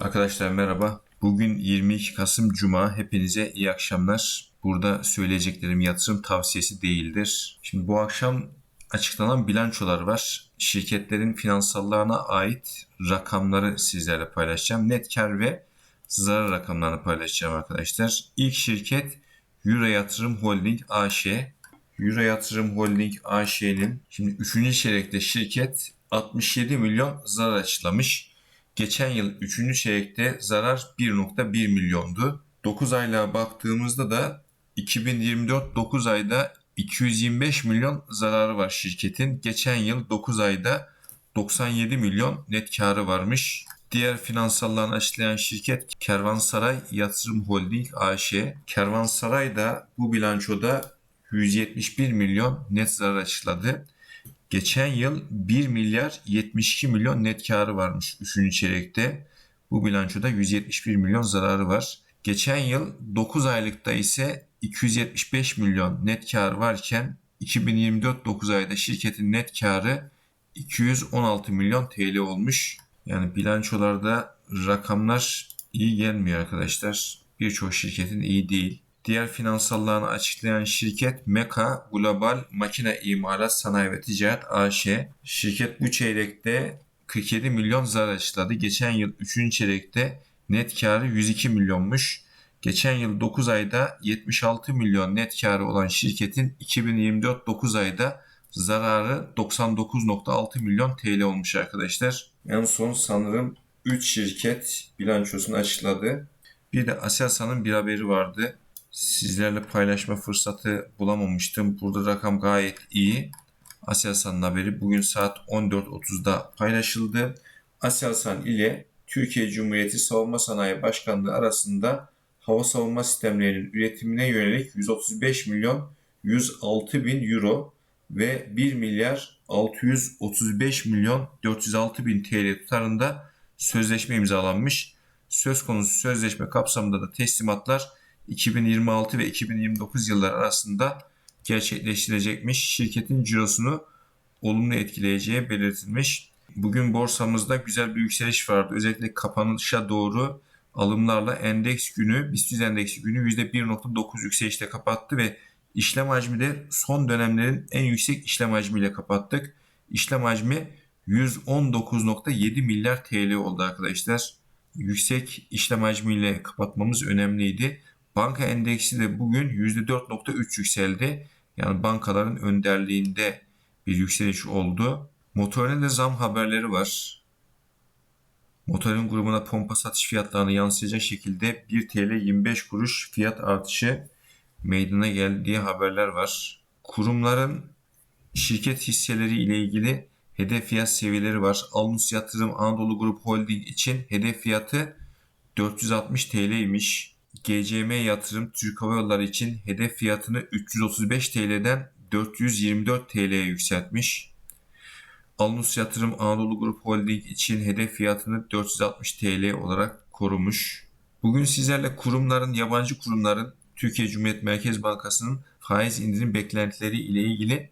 Arkadaşlar merhaba. Bugün 22 Kasım Cuma. Hepinize iyi akşamlar. Burada söyleyeceklerim yatırım tavsiyesi değildir. Şimdi bu akşam açıklanan bilançolar var. Şirketlerin finansallarına ait rakamları sizlerle paylaşacağım. Net kar ve zarar rakamlarını paylaşacağım arkadaşlar. İlk şirket Euro Yatırım Holding AŞ. Euro Yatırım Holding AŞ'nin şimdi 3. çeyrekte şirket 67 milyon zarar açıklamış. Geçen yıl 3. çeyrekte zarar 1.1 milyondu. 9 aylığa baktığımızda da 2024 9 ayda 225 milyon zararı var şirketin. Geçen yıl 9 ayda 97 milyon net karı varmış. Diğer finansallarını açıklayan şirket Kervansaray Yatırım Holding AŞ. Kervansaray da bu bilançoda 171 milyon net zarar açıkladı. Geçen yıl 1 milyar 72 milyon net karı varmış 3. çeyrekte. Bu bilançoda 171 milyon zararı var. Geçen yıl 9 aylıkta ise 275 milyon net karı varken 2024 9 ayda şirketin net karı 216 milyon TL olmuş. Yani bilançolarda rakamlar iyi gelmiyor arkadaşlar. Birçok şirketin iyi değil. Diğer finansallarını açıklayan şirket Meka Global Makine İmalat Sanayi ve Ticaret AŞ. Şirket bu çeyrekte 47 milyon zarar açıkladı. Geçen yıl 3. çeyrekte net karı 102 milyonmuş. Geçen yıl 9 ayda 76 milyon net karı olan şirketin 2024 9 ayda zararı 99.6 milyon TL olmuş arkadaşlar. En son sanırım 3 şirket bilançosunu açıkladı. Bir de Aselsan'ın bir haberi vardı sizlerle paylaşma fırsatı bulamamıştım. Burada rakam gayet iyi. Aselsan'ın haberi bugün saat 14.30'da paylaşıldı. Aselsan ile Türkiye Cumhuriyeti Savunma Sanayi Başkanlığı arasında hava savunma sistemlerinin üretimine yönelik 135 milyon 106 bin euro ve 1 milyar 635 milyon 406 bin TL tutarında sözleşme imzalanmış. Söz konusu sözleşme kapsamında da teslimatlar 2026 ve 2029 yılları arasında gerçekleştirecekmiş. Şirketin cirosunu olumlu etkileyeceği belirtilmiş. Bugün borsamızda güzel bir yükseliş vardı. Özellikle kapanışa doğru alımlarla endeks günü, BIST endeksi günü %1.9 yükselişte kapattı ve işlem hacmi de son dönemlerin en yüksek işlem hacmiyle kapattık. İşlem hacmi 119.7 milyar TL oldu arkadaşlar. Yüksek işlem hacmiyle kapatmamız önemliydi. Banka endeksi de bugün %4.3 yükseldi. Yani bankaların önderliğinde bir yükseliş oldu. Motorine de zam haberleri var. Motorin grubuna pompa satış fiyatlarını yansıyacak şekilde 1 TL 25 kuruş fiyat artışı meydana geldiği haberler var. Kurumların şirket hisseleri ile ilgili hedef fiyat seviyeleri var. Alnus Yatırım Anadolu Grup Holding için hedef fiyatı 460 TL imiş. GCM Yatırım Türk Hava Yolları için hedef fiyatını 335 TL'den 424 TL'ye yükseltmiş. Alnus Yatırım Anadolu Grup Holding için hedef fiyatını 460 TL olarak korumuş. Bugün sizlerle kurumların, yabancı kurumların Türkiye Cumhuriyet Merkez Bankası'nın faiz indirim beklentileri ile ilgili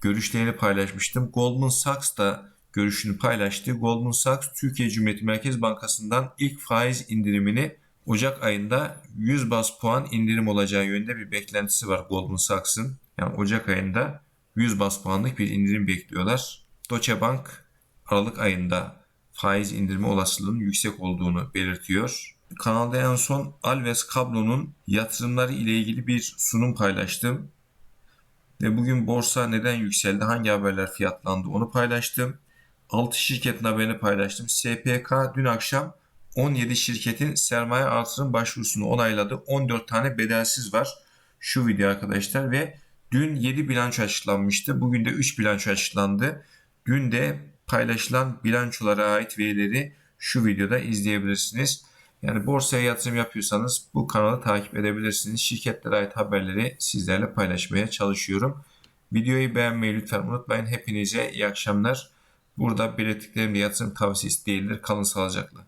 görüşlerini paylaşmıştım. Goldman Sachs da görüşünü paylaştı. Goldman Sachs Türkiye Cumhuriyet Merkez Bankası'ndan ilk faiz indirimini Ocak ayında 100 bas puan indirim olacağı yönünde bir beklentisi var Goldman Sachs'ın. Yani Ocak ayında 100 bas puanlık bir indirim bekliyorlar. Deutsche Bank Aralık ayında faiz indirme olasılığının yüksek olduğunu belirtiyor. Kanalda en son Alves Kablo'nun yatırımları ile ilgili bir sunum paylaştım. Ve bugün borsa neden yükseldi, hangi haberler fiyatlandı onu paylaştım. 6 şirketin haberini paylaştım. SPK dün akşam 17 şirketin sermaye artırım başvurusunu onayladı. 14 tane bedelsiz var. Şu video arkadaşlar ve dün 7 bilanço açıklanmıştı. Bugün de 3 bilanço açıklandı. Dün de paylaşılan bilançolara ait verileri şu videoda izleyebilirsiniz. Yani borsaya yatırım yapıyorsanız bu kanalı takip edebilirsiniz. Şirketlere ait haberleri sizlerle paylaşmaya çalışıyorum. Videoyu beğenmeyi lütfen unutmayın. Hepinize iyi akşamlar. Burada belirttiklerim yatırım tavsiyesi değildir. Kalın sağlıcakla.